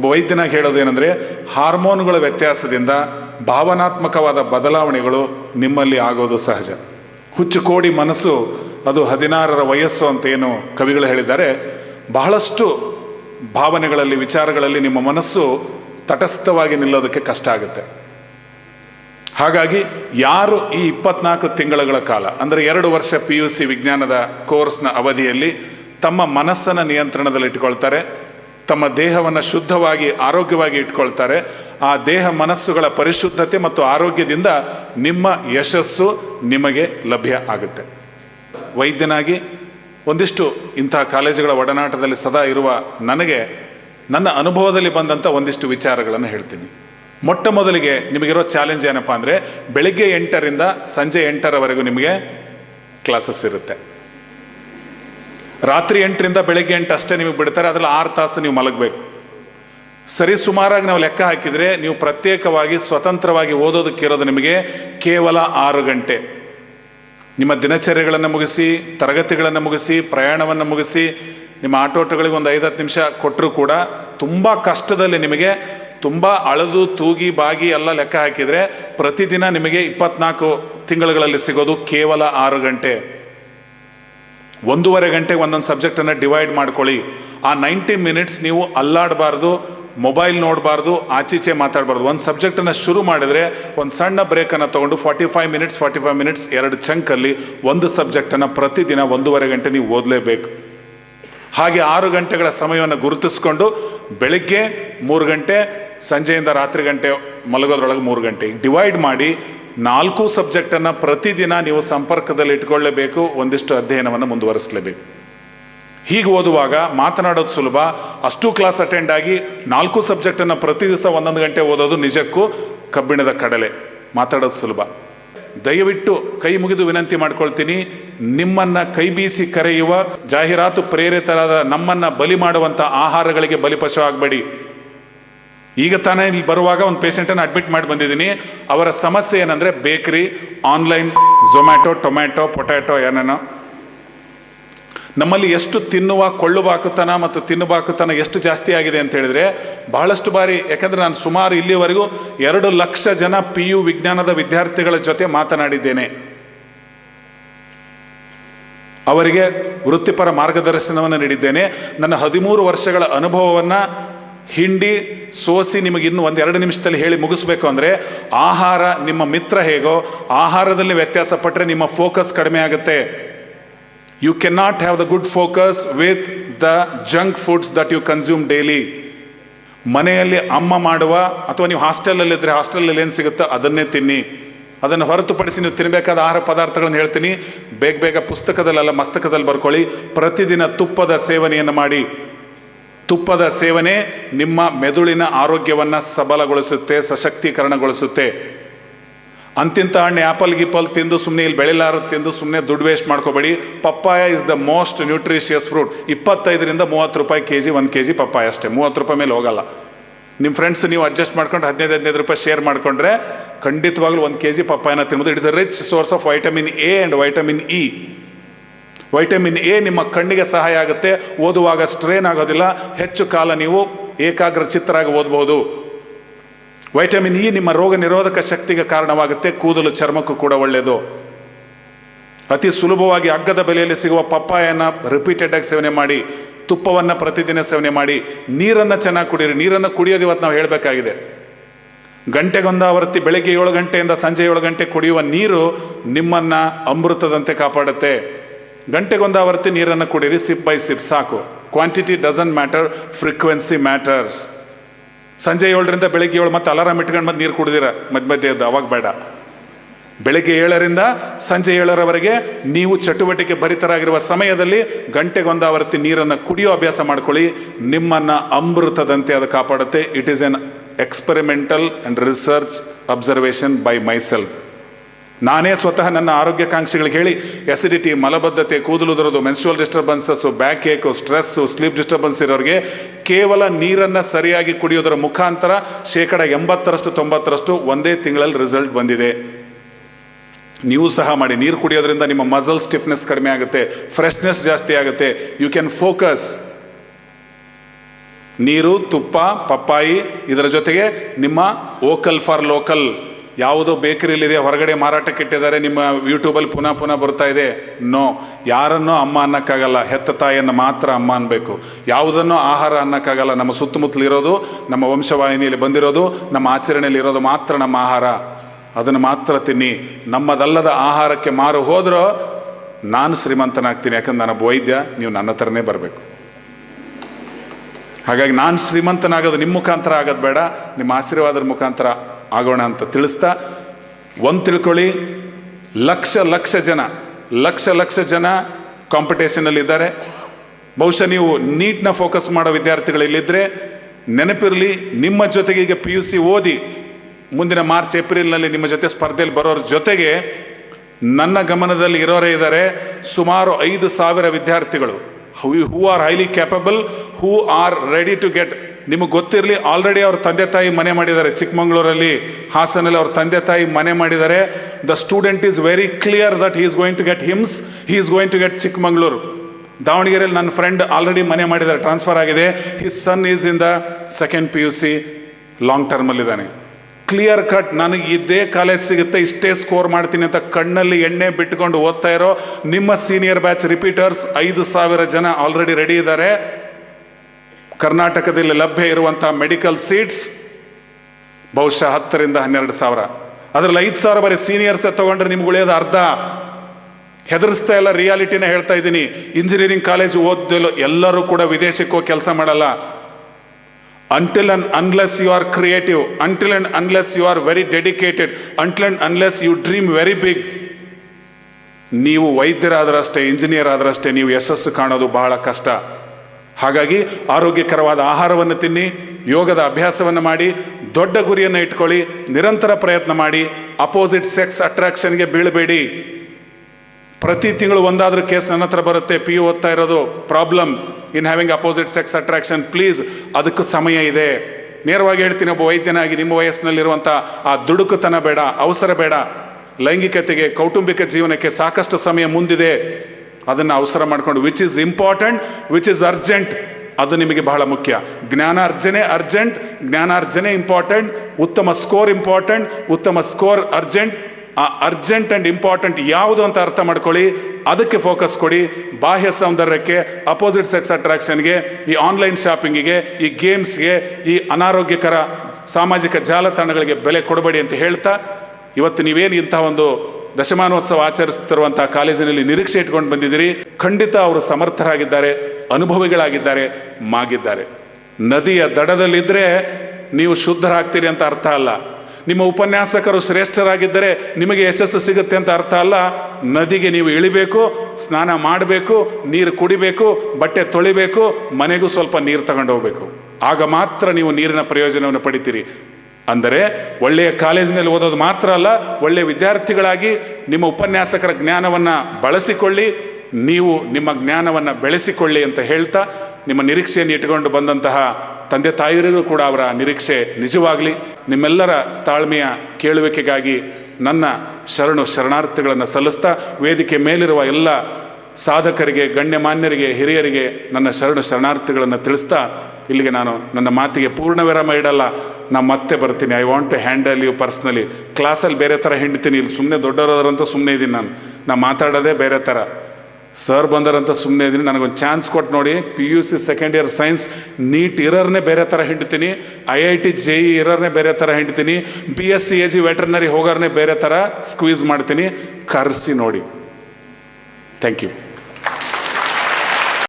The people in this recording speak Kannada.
ಒಬ್ಬ ವೈದ್ಯನಾಗಿ ಹೇಳೋದೇನೆಂದರೆ ಹಾರ್ಮೋನುಗಳ ವ್ಯತ್ಯಾಸದಿಂದ ಭಾವನಾತ್ಮಕವಾದ ಬದಲಾವಣೆಗಳು ನಿಮ್ಮಲ್ಲಿ ಆಗೋದು ಸಹಜ. ಹುಚ್ಚು ಕೋಡಿ ಮನಸ್ಸು, ಅದು ಹದಿನಾರರ ವಯಸ್ಸು ಅಂತ ಏನು ಕವಿಗಳು ಹೇಳಿದ್ದಾರೆ, ಬಹಳಷ್ಟು ಭಾವನೆಗಳಲ್ಲಿ, ವಿಚಾರಗಳಲ್ಲಿ ನಿಮ್ಮ ಮನಸ್ಸು ತಟಸ್ಥವಾಗಿ ನಿಲ್ಲೋದಕ್ಕೆ ಕಷ್ಟ ಆಗುತ್ತೆ. ಹಾಗಾಗಿ ಯಾರು ಈ ಇಪ್ಪತ್ನಾಲ್ಕು ತಿಂಗಳುಗಳ ಕಾಲ, ಅಂದರೆ ಎರಡು ವರ್ಷ ಪಿ ಯು ಸಿ ವಿಜ್ಞಾನದ ಕೋರ್ಸ್ನ ಅವಧಿಯಲ್ಲಿ ತಮ್ಮ ಮನಸ್ಸನ್ನು ನಿಯಂತ್ರಣದಲ್ಲಿ ಇಟ್ಕೊಳ್ತಾರೆ ತಮ್ಮ ದೇಹವನ್ನು ಶುದ್ಧವಾಗಿ, ಆರೋಗ್ಯವಾಗಿ ಇಟ್ಕೊಳ್ತಾರೆ. ಆ ದೇಹ ಮನಸ್ಸುಗಳ ಪರಿಶುದ್ಧತೆ ಮತ್ತು ಆರೋಗ್ಯದಿಂದ ನಿಮ್ಮ ಯಶಸ್ಸು ನಿಮಗೆ ಲಭ್ಯ ಆಗುತ್ತೆ. ವೈದ್ಯನಾಗಿ ಒಂದಿಷ್ಟು ಇಂತಹ ಕಾಲೇಜುಗಳ ಒಡನಾಟದಲ್ಲಿ ಸದಾ ಇರುವ ನನಗೆ ನನ್ನ ಅನುಭವದಲ್ಲಿ ಬಂದಂಥ ಒಂದಿಷ್ಟು ವಿಚಾರಗಳನ್ನು ಹೇಳ್ತೀನಿ. ಮೊಟ್ಟ ಮೊದಲಿಗೆ ನಿಮಗಿರೋ ಚಾಲೆಂಜ್ ಏನಪ್ಪ ಅಂದರೆ, ಬೆಳಗ್ಗೆ ಎಂಟರಿಂದ ಸಂಜೆ ಎಂಟರವರೆಗೂ ನಿಮಗೆ ಕ್ಲಾಸಸ್ ಇರುತ್ತೆ. ರಾತ್ರಿ ಎಂಟರಿಂದ ಬೆಳಗ್ಗೆ ಎಂಟು ಅಷ್ಟೇ ನಿಮಗೆ ಬಿಡ್ತಾರೆ, ಅದರಲ್ಲಿ ಆರು ತಾಸು ನೀವು ಮಲಗಬೇಕು. ಸರಿ, ಸುಮಾರಾಗಿ ನಾವು ಲೆಕ್ಕ ಹಾಕಿದರೆ ನೀವು ಪ್ರತ್ಯೇಕವಾಗಿ ಸ್ವತಂತ್ರವಾಗಿ ಓದೋದಕ್ಕಿರೋದು ನಿಮಗೆ ಕೇವಲ ಆರು ಗಂಟೆ. ನಿಮ್ಮ ದಿನಚರ್ಯಗಳನ್ನು ಮುಗಿಸಿ, ತರಗತಿಗಳನ್ನು ಮುಗಿಸಿ, ಪ್ರಯಾಣವನ್ನು ಮುಗಿಸಿ, ನಿಮ್ಮ ಆಟೋಟಗಳಿಗೆ ಒಂದು ಐದು ಹತ್ತು ನಿಮಿಷ ಕೊಟ್ಟರೂ ಕೂಡ ತುಂಬ ಕಷ್ಟದಲ್ಲಿ ನಿಮಗೆ ತುಂಬ ಅಳದು, ತೂಗಿ, ಬಾಗಿ ಎಲ್ಲ ಲೆಕ್ಕ ಹಾಕಿದರೆ ಪ್ರತಿದಿನ ನಿಮಗೆ ಇಪ್ಪತ್ನಾಲ್ಕು ತಿಂಗಳುಗಳಲ್ಲಿ ಸಿಗೋದು ಕೇವಲ ಆರು ಗಂಟೆ. ಒಂದೂವರೆ ಗಂಟೆಗೆ ಒಂದೊಂದು ಸಬ್ಜೆಕ್ಟನ್ನು ಡಿವೈಡ್ ಮಾಡ್ಕೊಳ್ಳಿ. ಆ ನೈಂಟಿ ಮಿನಿಟ್ಸ್ ನೀವು ಅಲ್ಲಾಡಬಾರ್ದು ಮೊಬೈಲ್ ನೋಡಬಾರ್ದು, ಆಚೀಚೆ ಮಾತಾಡಬಾರ್ದು. ಒಂದು ಸಬ್ಜೆಕ್ಟನ್ನು ಶುರು ಮಾಡಿದರೆ ಒಂದು ಸಣ್ಣ ಬ್ರೇಕನ್ನು ತೊಗೊಂಡು forty five minutes forty five minutes ಎರಡು ಚಂಕಲ್ಲಿ ಒಂದು ಸಬ್ಜೆಕ್ಟನ್ನು ಪ್ರತಿದಿನ ಒಂದೂವರೆ ಗಂಟೆ ನೀವು ಓದಲೇಬೇಕು. ಹಾಗೆ ಆರು ಗಂಟೆಗಳ ಸಮಯವನ್ನು ಗುರುತಿಸ್ಕೊಂಡು ಬೆಳಗ್ಗೆ ಮೂರು ಗಂಟೆ, ಸಂಜೆಯಿಂದ ರಾತ್ರಿ ಗಂಟೆ ಮಲಗೋದ್ರೊಳಗೆ ಮೂರು ಗಂಟೆ. ಡಿವೈಡ್ ಮಾಡಿ ನಾಲ್ಕು ಸಬ್ಜೆಕ್ಟನ್ನು ಪ್ರತಿದಿನ ನೀವು ಸಂಪರ್ಕದಲ್ಲಿ ಇಟ್ಕೊಳ್ಳೇಬೇಕು, ಒಂದಿಷ್ಟು ಅಧ್ಯಯನವನ್ನು ಮುಂದುವರಿಸಲೇಬೇಕು. ಹೀಗೆ ಓದುವಾಗ ಮಾತನಾಡೋದು ಸುಲಭ. ಅಷ್ಟು ಕ್ಲಾಸ್ ಅಟೆಂಡ್ ಆಗಿ ನಾಲ್ಕು ಸಬ್ಜೆಕ್ಟನ್ನು ಪ್ರತಿ ದಿವಸ ಒಂದೊಂದು ಗಂಟೆ ಓದೋದು ನಿಜಕ್ಕೂ ಕಬ್ಬಿಣದ ಕಡಲೆ. ಮಾತಾಡೋದು ಸುಲಭ. ದಯವಿಟ್ಟು ಕೈ ಮುಗಿದು ವಿನಂತಿ ಮಾಡ್ಕೊಳ್ತೀನಿ, ನಿಮ್ಮನ್ನು ಕೈ ಬೀಸಿ ಕರೆಯುವ ಜಾಹೀರಾತು ಪ್ರೇರಿತರಾದ ನಮ್ಮನ್ನು ಬಲಿ ಮಾಡುವಂಥ ಆಹಾರಗಳಿಗೆ ಬಲಿಪಶು ಆಗಬೇಡಿ ಈಗ ತಾನೇ ಇಲ್ಲಿ ಬರುವಾಗ ಒಂದು ಪೇಷಂಟನ್ನು ಅಡ್ಮಿಟ್ ಮಾಡಿ ಬಂದಿದ್ದೀನಿ. ಅವರ ಸಮಸ್ಯೆ ಏನಂದರೆ ಬೇಕ್ರಿ ಆನ್ಲೈನ್ ಝೊಮ್ಯಾಟೊ ಟೊಮ್ಯಾಟೊ ಪೊಟ್ಯಾಟೊ ಏನೇನೋ. ನಮ್ಮಲ್ಲಿ ಎಷ್ಟು ತಿನ್ನುವ, ಕೊಳ್ಳುಬಾಕುತನ ಮತ್ತು ತಿನ್ನುಬಾಕುತನ ಎಷ್ಟು ಜಾಸ್ತಿ ಆಗಿದೆ ಅಂತ ಹೇಳಿದ್ರೆ ಬಹಳಷ್ಟು ಬಾರಿ, ಯಾಕಂದರೆ ನಾನು ಸುಮಾರು ಇಲ್ಲಿವರೆಗೂ ಎರಡು ಲಕ್ಷ ಜನ ಪಿ ಯು ವಿಜ್ಞಾನದ ವಿದ್ಯಾರ್ಥಿಗಳ ಜೊತೆ ಮಾತನಾಡಿದ್ದೇನೆ. ಅವರಿಗೆ ವೃತ್ತಿಪರ ಮಾರ್ಗದರ್ಶನವನ್ನು ನೀಡಿದ್ದೇನೆ. ನನ್ನ ಹದಿಮೂರು ವರ್ಷಗಳ ಅನುಭವವನ್ನು ಹಿಂಡಿ ಸೋಸಿ ನಿಮಗೆ ಇನ್ನು ಒಂದು ಎರಡು ನಿಮಿಷದಲ್ಲಿ ಹೇಳಿ ಮುಗಿಸ್ಬೇಕು ಅಂದರೆ ಆಹಾರ ನಿಮ್ಮ ಮಿತ್ರ ಹೇಗೋ ಆಹಾರದಲ್ಲಿ ವ್ಯತ್ಯಾಸ ಪಟ್ಟರೆ ನಿಮ್ಮ ಫೋಕಸ್ ಕಡಿಮೆ ಆಗುತ್ತೆ. You can not have the good focus with the junk foods that you consume daily ಮನೆಯಲ್ಲಿ ಅಮ್ಮ ಮಾಡುವ ಅಥವಾ ನೀವು ಹಾಸ್ಟೆಲಲ್ಲಿದ್ದರೆ ಹಾಸ್ಟೆಲಲ್ಲಿ ಏನು ಸಿಗುತ್ತೋ ಅದನ್ನೇ ತಿನ್ನಿ. ಅದನ್ನು ಹೊರತುಪಡಿಸಿ ನೀವು ತಿನ್ನಬೇಕಾದ ಆಹಾರ ಪದಾರ್ಥಗಳನ್ನು ಹೇಳ್ತೀನಿ. ಬೇಗ ಬೇಗ ಪುಸ್ತಕದಲ್ಲೆಲ್ಲ ಮಸ್ತಕದಲ್ಲಿ ಬರ್ಕೊಳ್ಳಿ. ಪ್ರತಿದಿನ ತುಪ್ಪದ ಸೇವನೆಯನ್ನು ಮಾಡಿ. ತುಪ್ಪದ ಸೇವನೆ ನಿಮ್ಮ ಮೆದುಳಿನ ಆರೋಗ್ಯವನ್ನು ಸಬಲಗೊಳಿಸುತ್ತೆ, ಸಶಕ್ತೀಕರಣಗೊಳಿಸುತ್ತೆ. ಅಂತಿಂತ ಹಣ್ಣು ಆ್ಯಪಲ್ ಗಿಪಲ್ ತಿಂದು ಸುಮ್ಮನೆ ಇಲ್ಲಿ ಬೆಳಿಲಾರದು ತಿಂದು ಸುಮ್ಮನೆ ದುಡ್ಡು ವೇಸ್ಟ್ ಮಾಡ್ಕೋಬೇಡಿ. Papaya is the most nutritious fruit ಇಪ್ಪತ್ತೈದರಿಂದ ಮೂವತ್ತು ರೂಪಾಯಿ ಕೆ ಜಿ ಒಂದು ಕೆ ಜಿ ಪಪ್ಪಾಯ ಅಷ್ಟೇ. ಮೂವತ್ತು ರೂಪಾಯಿ ಮೇಲೆ ಹೋಗಲ್ಲ. ನಿಮ್ಮ ಫ್ರೆಂಡ್ಸ್ ನೀವು ಅಡ್ಜಸ್ಟ್ ಮಾಡ್ಕೊಂಡು ಹದಿನೈದು ಹದಿನೈದು ರೂಪಾಯಿ ಶೇರ್ ಮಾಡಿಕೊಂಡ್ರೆ ಖಂಡಿತವಾಗ್ಲೂ ಒಂದು ಕೆ ಜಿ ಪಪ್ಪಾಯನ ತಿನ್ಬೋದು. It's a rich source of vitamin A and vitamin E vitamin A ನಿಮ್ಮ ಕಣ್ಣಿಗೆ ಸಹಾಯ ಆಗುತ್ತೆ. ಓದುವಾಗ ಸ್ಟ್ರೇನ್ ಆಗೋದಿಲ್ಲ. ಹೆಚ್ಚು ಕಾಲ ನೀವು ಏಕಾಗ್ರ ಚಿತ್ತರಾಗಿ ಓದಬಹುದು. ವೈಟಮಿನ್ ಇ ನಿಮ್ಮ ರೋಗ ನಿರೋಧಕ ಶಕ್ತಿಗೆ ಕಾರಣವಾಗುತ್ತೆ. ಕೂದಲು ಚರ್ಮಕ್ಕೂ ಕೂಡ ಒಳ್ಳೆಯದು ಅತಿ ಸುಲಭವಾಗಿ ಅಗ್ಗದ ಬೆಲೆಯಲ್ಲಿ ಸಿಗುವ ಪಪ್ಪಾಯನ ರಿಪೀಟೆಡ್ ಆಗಿ ಸೇವನೆ ಮಾಡಿ, ತುಪ್ಪವನ್ನು ಪ್ರತಿದಿನ ಸೇವನೆ ಮಾಡಿ, ನೀರನ್ನು ಚೆನ್ನಾಗಿ ಕುಡೀರಿ. ನೀರನ್ನು ಕುಡಿಯೋದು ಇವತ್ತು ನಾವು ಹೇಳಬೇಕಾಗಿದೆ. ಗಂಟೆಗೊಂದು ಆವೃತ್ತಿ ಬೆಳಗ್ಗೆ ಏಳು ಗಂಟೆಯಿಂದ ಸಂಜೆ ಏಳು ಗಂಟೆ ಕುಡಿಯುವ ನೀರು ನಿಮ್ಮನ್ನು ಅಮೃತದಂತೆ ಕಾಪಾಡುತ್ತೆ. ಗಂಟೆಗೊಂದಾವರ್ತಿ ನೀರನ್ನು ಕುಡೀರಿ ಸಿಪ್ ಬೈ ಸಿಪ್ ಸಾಕು. Quantity doesn't matter frequency matters ಸಂಜೆ ಏಳರಿಂದ ಬೆಳಗ್ಗೆ ಏಳು ಮತ್ತೆ ಅಲಾರಾಮ್ ಇಟ್ಕೊಂಡು ಮತ್ತೆ ನೀರು ಕುಡಿದಿರ. ಮಧ್ಯ ಮಧ್ಯ ಅವಾಗ ಬೇಡ. ಬೆಳಗ್ಗೆ ಏಳರಿಂದ ಸಂಜೆ ಏಳರವರೆಗೆ ನೀವು ಚಟುವಟಿಕೆ ಭರಿತರಾಗಿರುವ ಸಮಯದಲ್ಲಿ ಗಂಟೆಗೊಂದಾವರ್ತಿ ನೀರನ್ನು ಕುಡಿಯೋ ಅಭ್ಯಾಸ ಮಾಡ್ಕೊಳ್ಳಿ. ನಿಮ್ಮನ್ನು ಅಮೃತದಂತೆ ಅದು ಕಾಪಾಡುತ್ತೆ. It is an experimental and research observation by myself ನಾನೇ ಸ್ವತಃ ನನ್ನ ಆರೋಗ್ಯಕಾಂಕ್ಷಿಗಳಿಗೆ ಹೇಳಿ ಎಸಿಡಿಟಿ ಮಲಬದ್ಧತೆ, ಕೂದಲು ಉದುರೋದು menstrual disturbances back ache stress sleep disturbance ಇರೋರಿಗೆ ಕೇವಲ ನೀರನ್ನು ಸರಿಯಾಗಿ ಕುಡಿಯೋದರ ಮುಖಾಂತರ ಶೇಕಡ ಎಂಬತ್ತರಷ್ಟು, ತೊಂಬತ್ತರಷ್ಟು ಒಂದೇ ತಿಂಗಳಲ್ಲಿ ರಿಸಲ್ಟ್ ಬಂದಿದೆ. ನೀವು ಸಹ ಮಾಡಿ, ನೀರು ಕುಡಿಯೋದ್ರಿಂದ ನಿಮ್ಮ ಮಸಲ್ ಸ್ಟಿಫ್ನೆಸ್ ಕಡಿಮೆ ಆಗುತ್ತೆ ಫ್ರೆಶ್ನೆಸ್ ಜಾಸ್ತಿ ಆಗುತ್ತೆ ಯು ಕ್ಯಾನ್ ಫೋಕಸ್ ನೀರು, ತುಪ್ಪ, ಪಪ್ಪಾಯಿ, ಇದರ ಜೊತೆಗೆ ನಿಮ್ಮ ವೋಕಲ್ ಫಾರ್ ಲೋಕಲ್ ಯಾವುದೋ ಬೇಕರಿಲಿದೆ, ಹೊರಗಡೆ ಮಾರಾಟಕ್ಕೆ ಇಟ್ಟಿದ್ದಾರೆ, ನಿಮ್ಮ ಯೂಟ್ಯೂಬಲ್ಲಿ ಪುನಃ ಪುನಃ ಬರ್ತಾ ಇದೆ. ನೋ ಯಾರನ್ನೋ ಅಮ್ಮ ಅನ್ನೋಕ್ಕಾಗಲ್ಲ, ಹೆತ್ತ ತಾಯಿಯನ್ನು ಮಾತ್ರ ಅಮ್ಮ ಅನ್ನಬೇಕು ಯಾವುದನ್ನು ಆಹಾರ ಅನ್ನೋಕ್ಕಾಗಲ್ಲ, ನಮ್ಮ ಸುತ್ತಮುತ್ತಲಿರೋದು ನಮ್ಮ ವಂಶವಾಹಿನಿಯಲ್ಲಿ ಬಂದಿರೋದು, ನಮ್ಮ ಆಚರಣೆಯಲ್ಲಿ ಇರೋದು ಮಾತ್ರ ನಮ್ಮ ಆಹಾರ. ಅದನ್ನು ಮಾತ್ರ ತಿನ್ನಿ. ನಮ್ಮದಲ್ಲದ ಆಹಾರಕ್ಕೆ ಮಾರು ಹೋದರೂ, ನಾನು ಶ್ರೀಮಂತನಾಗ್ತೀನಿ, ಯಾಕಂದ್ರೆ ನನ್ನ ವೈದ್ಯ, ನೀವು ನನ್ನ ಹತ್ರನೇ ಬರಬೇಕು. ಹಾಗಾಗಿ ನಾನು ಶ್ರೀಮಂತನಾಗೋದು ನಿಮ್ಮ ಮುಖಾಂತರ ಆಗೋದು ಬೇಡ, ನಿಮ್ಮ ಆಶೀರ್ವಾದದ ಮುಖಾಂತರ ಆಗೋಣ ಅಂತ ತಿಳಿಸ್ತಾ, ಒಂದು ತಿಳ್ಕೊಳ್ಳಿ, ಲಕ್ಷ ಲಕ್ಷ ಜನ, ಲಕ್ಷ ಲಕ್ಷ ಜನ ಕಾಂಪಿಟೇಷನಲ್ಲಿದ್ದಾರೆ ಬಹುಶಃ ನೀವು ನೀಟ್ನ ಫೋಕಸ್ ಮಾಡೋ ವಿದ್ಯಾರ್ಥಿಗಳು ಇಲ್ಲಿದ್ದರೆ ನೆನಪಿರಲಿ, ನಿಮ್ಮ ಜೊತೆಗೆ ಈಗ ಪಿ ಯು ಸಿ ಓದಿ, ಮುಂದಿನ ಮಾರ್ಚ್ ಏಪ್ರಿಲ್ನಲ್ಲಿ ನಿಮ್ಮ ಜೊತೆ ಸ್ಪರ್ಧೆಯಲ್ಲಿ ಬರೋರ ಜೊತೆಗೆ ನನ್ನ ಗಮನದಲ್ಲಿ ಇರೋರೇ ಇದ್ದಾರೆ, ಸುಮಾರು ಐದು ಸಾವಿರ ವಿದ್ಯಾರ್ಥಿಗಳು. Who are highly capable who are ready to get ನಿಮಗೆ ಗೊತ್ತಿರಲಿ ಆಲ್ರೆಡಿ ಅವ್ರ ತಂದೆ ತಾಯಿ ಮನೆ ಮಾಡಿದ್ದಾರೆ. ಚಿಕ್ಕಮಂಗ್ಳೂರಲ್ಲಿ, ಹಾಸನಲ್ಲಿ ಅವ್ರ ತಂದೆ ತಾಯಿ ಮನೆ ಮಾಡಿದ್ದಾರೆ. The student is very clear that is going to get hims he is going to get Chikmagalur. ದಾವಣಗೆರೆಯಲ್ಲಿ ನನ್ನ ಫ್ರೆಂಡ್ ಆಲ್ರೆಡಿ ಮನೆ ಮಾಡಿದ್ದಾರೆ ಟ್ರಾನ್ಸ್ಫರ್ ಆಗಿದೆ. His son is in the second P U C long ಟರ್ಮಲ್ಲಿದ್ದಾನೆ clear cut ನನಗೆ ಇದೇ ಕಾಲೇಜ್ ಸಿಗುತ್ತೆ, ಇಷ್ಟೇ ಸ್ಕೋರ್ ಮಾಡ್ತೀನಿ ಅಂತ ಕಣ್ಣಲ್ಲಿ ಎಣ್ಣೆ ಬಿಟ್ಕೊಂಡು ಓದ್ತಾ ಇರೋ ನಿಮ್ಮ ಸೀನಿಯರ್ ಬ್ಯಾಚ್ ರಿಪೀಟರ್ಸ್ ಐದು ಸಾವಿರ ಜನ ಆಲ್ರೆಡಿ ರೆಡಿ ಇದ್ದಾರೆ. ಕರ್ನಾಟಕದಲ್ಲಿ ಲಭ್ಯ ಇರುವಂಥ ಮೆಡಿಕಲ್ ಸೀಟ್ಸ್ ಬಹುಶಃ ಹತ್ತರಿಂದ ಹನ್ನೆರಡು ಸಾವಿರ. ಅದರಲ್ಲಿ ಐದು ಸಾವಿರ ಬರೀ ಸೀನಿಯರ್ಸ್ ತಗೊಂಡ್ರೆ ನಿಮ್ಗೆ ಉಳಿಯೋದು ಅರ್ಧ. ಹೆದರಿಸ್ತಾ ಇಲ್ಲ, ರಿಯಾಲಿಟಿನ ಹೇಳ್ತಾ ಇದ್ದೀನಿ. ಇಂಜಿನಿಯರಿಂಗ್ ಕಾಲೇಜ್ ಓದಲು ಎಲ್ಲರೂ ಕೂಡ ವಿದೇಶಕ್ಕೆ ಕೆಲಸ ಮಾಡಲ್ಲ. Until and unless you are creative until and unless you are very dedicated until and unless you dream very big ನೀವು ವೈದ್ಯರಾದರಷ್ಟೇ ಇಂಜಿನಿಯರ್ ಆದರಷ್ಟೇ ನೀವು ಯಶಸ್ಸು ಕಾಣೋದು ಬಹಳ ಕಷ್ಟ. ಹಾಗಾಗಿ ಆರೋಗ್ಯಕರವಾದ ಆಹಾರವನ್ನು ತಿನ್ನಿ, ಯೋಗದ ಅಭ್ಯಾಸವನ್ನು ಮಾಡಿ, ದೊಡ್ಡ ಗುರಿಯನ್ನು ಇಟ್ಕೊಳ್ಳಿ, ನಿರಂತರ ಪ್ರಯತ್ನ ಮಾಡಿ, ಅಪೋಸಿಟ್ ಸೆಕ್ಸ್ ಅಟ್ರಾಕ್ಷನ್ಗೆ ಬೀಳಬೇಡಿ. ಪ್ರತಿ ತಿಂಗಳು ಒಂದಾದರೂ ಕೇಸ್ ನನ್ನ ಹತ್ರ ಬರುತ್ತೆ ಪಿ ಯು ಓದ್ತಾ ಇರೋದು, problem in having opposite sex attraction, please ಅದಕ್ಕೂ ಸಮಯ ಇದೆ. ನೇರವಾಗಿ ಹೇಳ್ತೀನಿ, ಒಬ್ಬ ವೈದ್ಯನಾಗಿ ನಿಮ್ಮ ವಯಸ್ಸಿನಲ್ಲಿರುವಂಥ ಆ ದುಡುಕುತನ ಬೇಡ, ಅವಸರ ಬೇಡ. ಲೈಂಗಿಕತೆಗೆ, ಕೌಟುಂಬಿಕ ಜೀವನಕ್ಕೆ ಸಾಕಷ್ಟು ಸಮಯ ಮುಂದಿದೆ. ಅದನ್ನು ಅವಸರ ಮಾಡಿಕೊಂಡು which is important which is urgent ಅದು ನಿಮಗೆ ಬಹಳ ಮುಖ್ಯ. ಜ್ಞಾನಾರ್ಜನೆ ಅರ್ಜೆಂಟ್ ಜ್ಞಾನಾರ್ಜನೆ ಇಂಪಾರ್ಟೆಂಟ್ ಉತ್ತಮ ಸ್ಕೋರ್ ಇಂಪಾರ್ಟೆಂಟ್ ಉತ್ತಮ ಸ್ಕೋರ್ ಅರ್ಜೆಂಟ್ ಆ ಅರ್ಜೆಂಟ್ ಆ್ಯಂಡ್ ಇಂಪಾರ್ಟೆಂಟ್ ಯಾವುದು ಅಂತ ಅರ್ಥ ಮಾಡ್ಕೊಳ್ಳಿ, ಅದಕ್ಕೆ ಫೋಕಸ್ ಕೊಡಿ. ಬಾಹ್ಯ ಸೌಂದರ್ಯಕ್ಕೆ ಅಪೋಸಿಟ್ ಸೆಕ್ಸ್ ಅಟ್ರಾಕ್ಷನ್ಗೆ ಈ ಆನ್ಲೈನ್ ಶಾಪಿಂಗಿಗೆ ಈ ಗೇಮ್ಸ್ಗೆ ಈ ಅನಾರೋಗ್ಯಕರ, ಸಾಮಾಜಿಕ ಜಾಲತಾಣಗಳಿಗೆ ಬೆಲೆ ಕೊಡಬೇಡಿ ಅಂತ ಹೇಳ್ತಾ, ಇವತ್ತು ನೀವೇನು ಇಂಥ ಒಂದು ದಶಮಾನೋತ್ಸವ ಆಚರಿಸ್ತಿರುವಂತಹ ಕಾಲೇಜಿನಲ್ಲಿ ನಿರೀಕ್ಷೆ ಇಟ್ಕೊಂಡು ಬಂದಿದ್ದೀರಿ. ಖಂಡಿತ ಅವರು ಸಮರ್ಥರಾಗಿದ್ದಾರೆ, ಅನುಭವಿಗಳಾಗಿದ್ದಾರೆ, ಮಾಗಿದ್ದಾರೆ. ನದಿಯ ದಡದಲ್ಲಿದ್ದರೆ ನೀವು ಶುದ್ಧರಾಗ್ತೀರಿ ಅಂತ ಅರ್ಥ ಅಲ್ಲ. ನಿಮ್ಮ ಉಪನ್ಯಾಸಕರು ಶ್ರೇಷ್ಠರಾಗಿದ್ದರೆ ನಿಮಗೆ ಯಶಸ್ಸು ಸಿಗುತ್ತೆ ಅಂತ ಅರ್ಥ ಅಲ್ಲ. ನದಿಗೆ ನೀವು ಇಳಿಬೇಕು, ಸ್ನಾನ ಮಾಡಬೇಕು, ನೀರು ಕುಡಿಬೇಕು, ಬಟ್ಟೆ ತೊಳಿಬೇಕು, ಮನೆಗೂ ಸ್ವಲ್ಪ ನೀರು ತಗೊಂಡು ಹೋಗಬೇಕು. ಆಗ ಮಾತ್ರ ನೀವು ನೀರಿನ ಪ್ರಯೋಜನವನ್ನು ಪಡಿತೀರಿ. ಅಂದರೆ ಒಳ್ಳೆಯ ಕಾಲೇಜಿನಲ್ಲಿ ಓದೋದು ಮಾತ್ರ ಅಲ್ಲ, ಒಳ್ಳೆಯ ವಿದ್ಯಾರ್ಥಿಗಳಾಗಿ ನಿಮ್ಮ ಉಪನ್ಯಾಸಕರ ಜ್ಞಾನವನ್ನು ಬಳಸಿಕೊಳ್ಳಿ, ನೀವು ನಿಮ್ಮ ಜ್ಞಾನವನ್ನು ಬೆಳೆಸಿಕೊಳ್ಳಿ ಅಂತ ಹೇಳ್ತಾ ನಿಮ್ಮ ನಿರೀಕ್ಷೆಯನ್ನು ಇಟ್ಟುಕೊಂಡು ಬಂದಂತಹ ತಂದೆ ತಾಯಿಯರಿಗೂ ಕೂಡ ಅವರ ನಿರೀಕ್ಷೆ ನಿಜವಾಗಲಿ. ನಿಮ್ಮೆಲ್ಲರ ತಾಳ್ಮೆಯ ಕೇಳುವಿಕೆಗಾಗಿ ನನ್ನ ಶರಣು ಶರಣಾರ್ಥಿಗಳನ್ನು ಸಲ್ಲಿಸ್ತಾ ವೇದಿಕೆ ಮೇಲಿರುವ ಎಲ್ಲ ಸಾಧಕರಿಗೆ, ಗಣ್ಯಮಾನ್ಯರಿಗೆ, ಹಿರಿಯರಿಗೆ ನನ್ನ ಶರಣು ಶರಣಾರ್ಥಿಗಳನ್ನು ತಿಳಿಸ್ತಾ ಇಲ್ಲಿಗೆ ನಾನು ನನ್ನ ಮಾತಿಗೆ ಪೂರ್ಣ ವಿರಾಮ ಇಡಲ್ಲ. ನಾನು ಮತ್ತೆ ಬರ್ತೀನಿ. I want to handle you personally ಕ್ಲಾಸಲ್ಲಿ ಬೇರೆ ಥರ ಹಿಂಡ್ತೀನಿ ಇಲ್ಲಿ. ಸುಮ್ಮನೆ ದೊಡ್ಡವರಾದ್ರಂತ ಸುಮ್ಮನೆ ಇದ್ದೀನಿ ನಾನು. ನಾನು ಮಾತಾಡೋದೇ ಬೇರೆ ಥರ ಸರ್ ಬಂದರಂತ ಸುಮ್ಮನೆ ಇದ್ದೀನಿ ನನಗೊಂದು ಚಾನ್ಸ್ ಕೊಟ್ಟು ನೋಡಿ. P U C second year science NEET ಇರೋರ್ನೇ ಬೇರೆ ಥರ ಹಿಂಡ್ತೀನಿ. I I T J E ಇರೋರ್ನೇ ಬೇರೆ ಥರ ಹಿಂಡ್ತೀನಿ. B S C A G veterinary ಹೋಗೋರ್ನೇ ಬೇರೆ ಥರ ಸ್ಕ್ವೀಸ್ ಮಾಡ್ತೀನಿ. ಕರೆಸಿ ನೋಡಿ. Thank you